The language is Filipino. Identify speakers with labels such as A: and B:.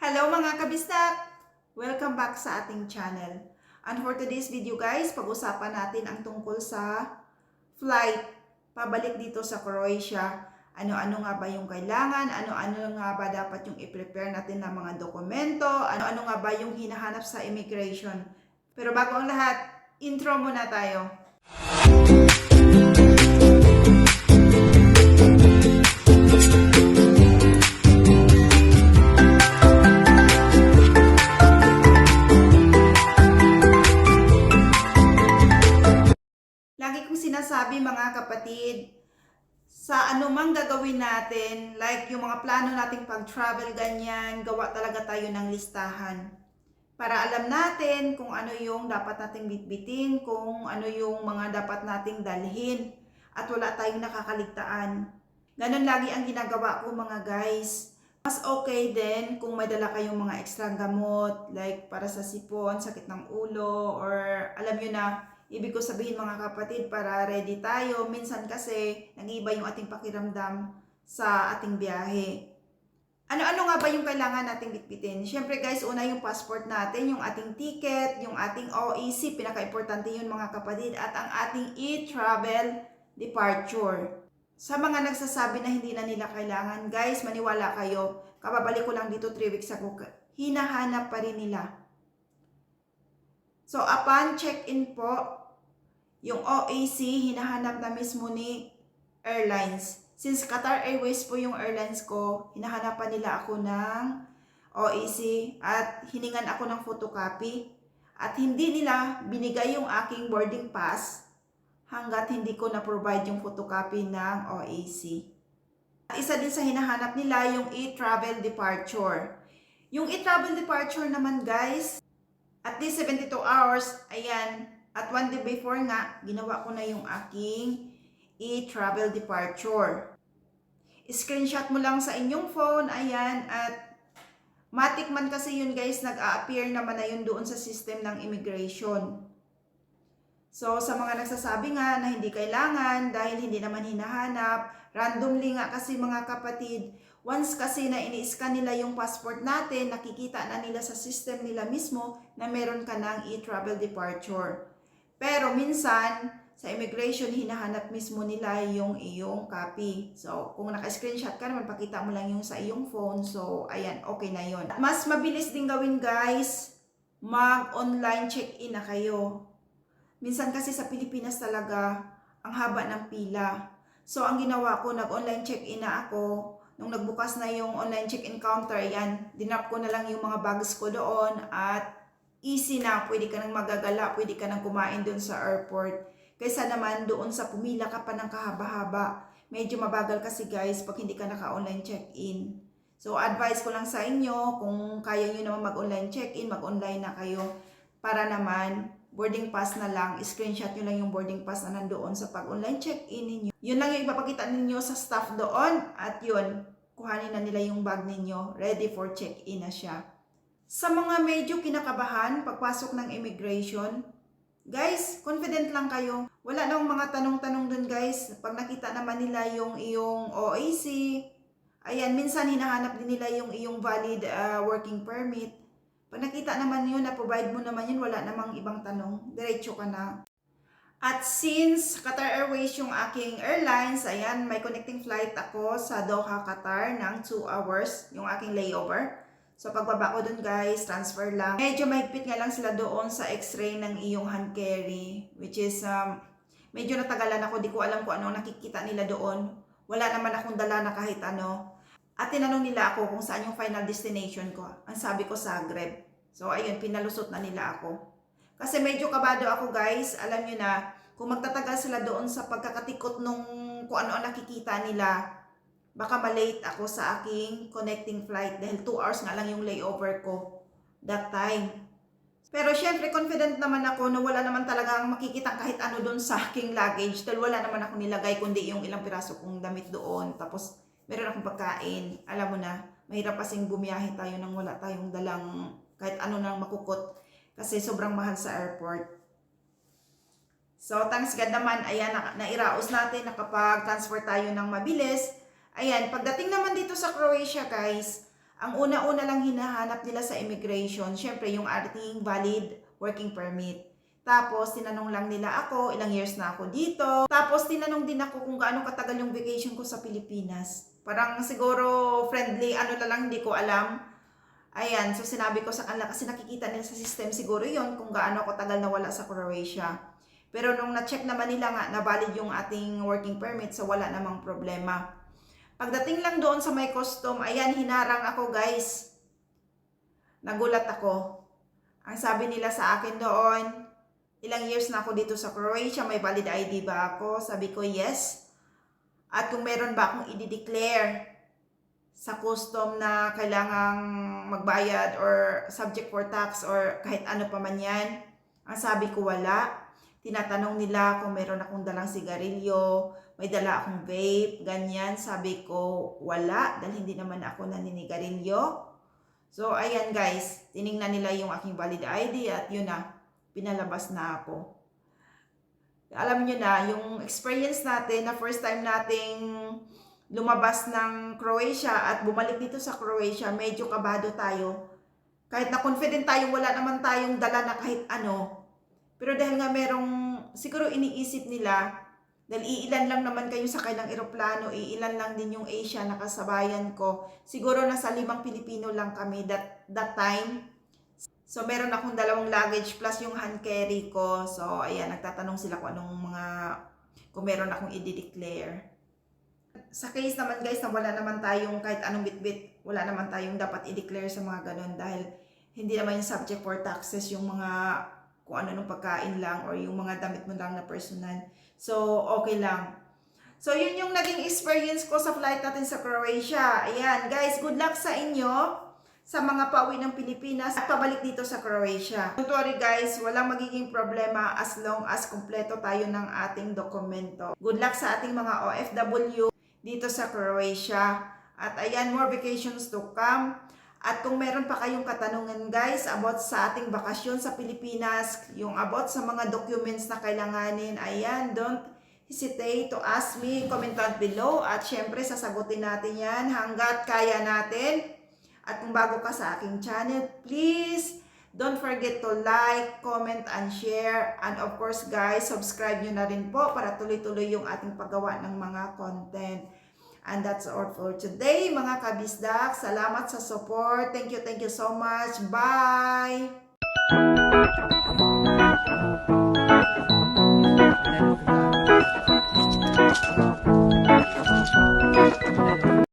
A: Hello mga kabistak! Welcome back sa ating channel. And for today's video guys, pag-usapan natin ang tungkol sa flight pabalik dito sa Croatia. Ano-ano nga ba yung kailangan? Ano-ano nga ba dapat yung i-prepare natin ng mga dokumento? Ano-ano nga ba yung hinahanap sa immigration? Pero bago ang lahat, intro muna tayo. Lagi anumang gagawin natin, like yung mga plano nating pag-travel ganyan, gawa talaga tayo ng listahan. Para alam natin kung ano yung dapat nating bitbitin, kung ano yung mga dapat nating dalhin, at wala tayong nakakaligtaan. Ganon lagi ang ginagawa ko mga guys. Mas okay din kung may dala kayong mga extra gamot, like para sa sipon, sakit ng ulo, or alam nyo na, Ibig ko sabihin mga kapatid, para ready tayo. Minsan kasi, nag-iba yung ating pakiramdam sa ating biyahe. Ano-ano nga ba yung kailangan nating bitbitin? Siyempre guys, una yung passport natin, yung ating ticket, yung ating OEC, pinaka-importante yun mga kapatid, at ang ating e-travel departure. Sa mga nagsasabi na hindi na nila kailangan, guys, maniwala kayo, kababalik ko lang dito 3 weeks ago, hinahanap pa rin nila. So, upon check-in po, yung OAC, hinahanap na mismo ni airlines. Since Qatar Airways po yung airlines ko, hinahanapan nila ako ng OAC at hiningan ako ng photocopy. At hindi nila binigay yung aking boarding pass hanggat hindi ko na-provide yung photocopy ng OAC. At isa din sa hinahanap nila yung e-travel departure. Yung e-travel departure naman guys, at least 72 hours, ayan, at one day before nga, ginawa ko na yung aking e-travel departure. Screenshot mo lang sa inyong phone, ayan, at matik man kasi yun guys, nag-a-appear naman na yun doon sa system ng immigration. So, sa mga nagsasabi nga na hindi kailangan dahil hindi naman hinahanap, randomly nga kasi mga kapatid, once kasi na ini-scan nila yung passport natin, nakikita na nila sa system nila mismo na meron ka ng e-travel departure. Pero minsan, sa immigration, hinahanap mismo nila yung iyong copy. So, kung naka-screenshot ka naman, pakita mo lang yung sa iyong phone. So, ayan, okay na yon. Mas mabilis din gawin guys, mag-online check-in na kayo. Minsan kasi sa Pilipinas talaga, ang haba ng pila. So, ang ginawa ko, nag-online check-in na ako. Nung nagbukas na yung online check-in counter, yan, dinap ko na lang yung mga bags ko doon at easy na, pwede ka nang magagala, pwede ka nang kumain doon sa airport. Kaysa naman doon sa pumila ka pa ng kahaba-haba. Medyo mabagal kasi guys pag hindi ka naka-online check-in. So advice ko lang sa inyo, kung kaya nyo naman mag-online check-in, mag-online na kayo. Para naman, boarding pass na lang, screenshot nyo lang yung boarding pass na nandoon sa pag-online check-in ninyo. Yun lang yung ipapakita ninyo sa staff doon at yun, kuhanin na nila yung bag ninyo, ready for check-in na siya. Sa mga medyo kinakabahan pagpasok ng immigration, guys, confident lang kayo. Wala nang mga tanong-tanong dun guys. Pag nakita naman nila yung iyong OAC, ayan, minsan hinahanap din nila yung iyong valid uh, working permit. Pag nakita naman yun, na-provide mo naman yun, wala namang ibang tanong. Diretso ka na. At since Qatar Airways yung aking airlines, ayan, may connecting flight ako sa Doha, Qatar ng 2 hours, yung aking layover. So pagbaba ko dun guys, transfer lang. Medyo mahigpit nga lang sila doon sa x-ray ng iyong hand carry. Which is, um, medyo natagalan ako. Di ko alam kung ano nakikita nila doon. Wala naman akong dala na kahit ano. At tinanong nila ako kung saan yung final destination ko. Ang sabi ko Zagreb. So ayun, pinalusot na nila ako. Kasi medyo kabado ako guys. Alam nyo na, kung magtatagal sila doon sa pagkakatikot nung kung ano ang nakikita nila, baka malate ako sa aking connecting flight dahil 2 hours nga lang yung layover ko that time. Pero syempre confident naman ako na wala naman talagang makikita kahit ano doon sa aking luggage dahil wala naman ako nilagay kundi yung ilang piraso kong damit doon. Tapos meron akong pagkain. Alam mo na, mahirap kasing bumiyahe tayo nang wala tayong dalang kahit ano nang makukot kasi sobrang mahal sa airport. So, thanks God naman, ayan, na, nairaos natin, nakapag-transfer tayo ng mabilis. Ayan, pagdating naman dito sa Croatia, guys, Ang una-una lang hinahanap nila sa immigration, syempre yung ating valid working permit. Tapos, tinanong lang nila ako, ilang years na ako dito. Tapos, tinanong din ako kung gaano katagal yung vacation ko sa Pilipinas. Parang siguro friendly, ano na lang, hindi ko alam. Ayan, so sinabi ko sa kanila kasi nakikita nila sa system siguro yon kung gaano ako tagal nawala sa Croatia. Pero nung na-check naman nila nga na valid yung ating working permit, so wala namang problema. Pagdating lang doon sa may custom, ayan, hinarang ako guys. Nagulat ako. Ang sabi nila sa akin doon, ilang years na ako dito sa Croatia, may valid ID ba ako? Sabi ko, yes. At kung meron ba akong i-declare sa custom na kailangang magbayad or subject for tax or kahit ano pa man yan, ang sabi ko wala. Tinatanong nila kung meron akong dalang sigarilyo, may dala akong vape, ganyan. Sabi ko, wala, dahil hindi naman ako naninigarilyo. So, ayan guys, tiningnan nila yung aking valid ID at yun na, pinalabas na ako. Alam niyo na, yung experience natin na first time nating lumabas ng Croatia at bumalik dito sa Croatia, medyo kabado tayo. Kahit na confident tayo, wala naman tayong dala na kahit ano. Pero dahil nga merong, siguro iniisip nila, dahil iilan lang naman kayo sa kailang eroplano, iilan lang din yung Asia na kasabayan ko. Siguro nasa limang Pilipino lang kami that, that time. So, meron akong dalawang luggage plus yung hand carry ko. So, ayan, nagtatanong sila kung anong mga, kung meron akong i-declare. Sa case naman guys, na wala naman tayong kahit anong bitbit, wala naman tayong dapat i-declare sa mga ganun dahil hindi naman yung subject for taxes yung mga kung ano nung pagkain lang or yung mga damit mo lang na personal. So, okay lang. So, yun yung naging experience ko sa flight natin sa Croatia. Ayan, guys, good luck sa inyo sa mga pauwi ng Pilipinas at pabalik dito sa Croatia. Don't worry guys, walang magiging problema as long as kumpleto tayo ng ating dokumento. Good luck sa ating mga OFW dito sa Croatia. At ayan, more vacations to come. At kung meron pa kayong katanungan guys about sa ating bakasyon sa Pilipinas, yung about sa mga documents na kailanganin, ayan, don't hesitate to ask me, comment down below. At syempre, sasagutin natin yan hanggat kaya natin. At kung bago ka sa aking channel, please don't forget to like, comment, and share. And of course guys, subscribe nyo na rin po para tuloy-tuloy yung ating paggawa ng mga content. And that's all for today, mga kabisdak. Salamat sa support. Thank you, thank you so much. Bye!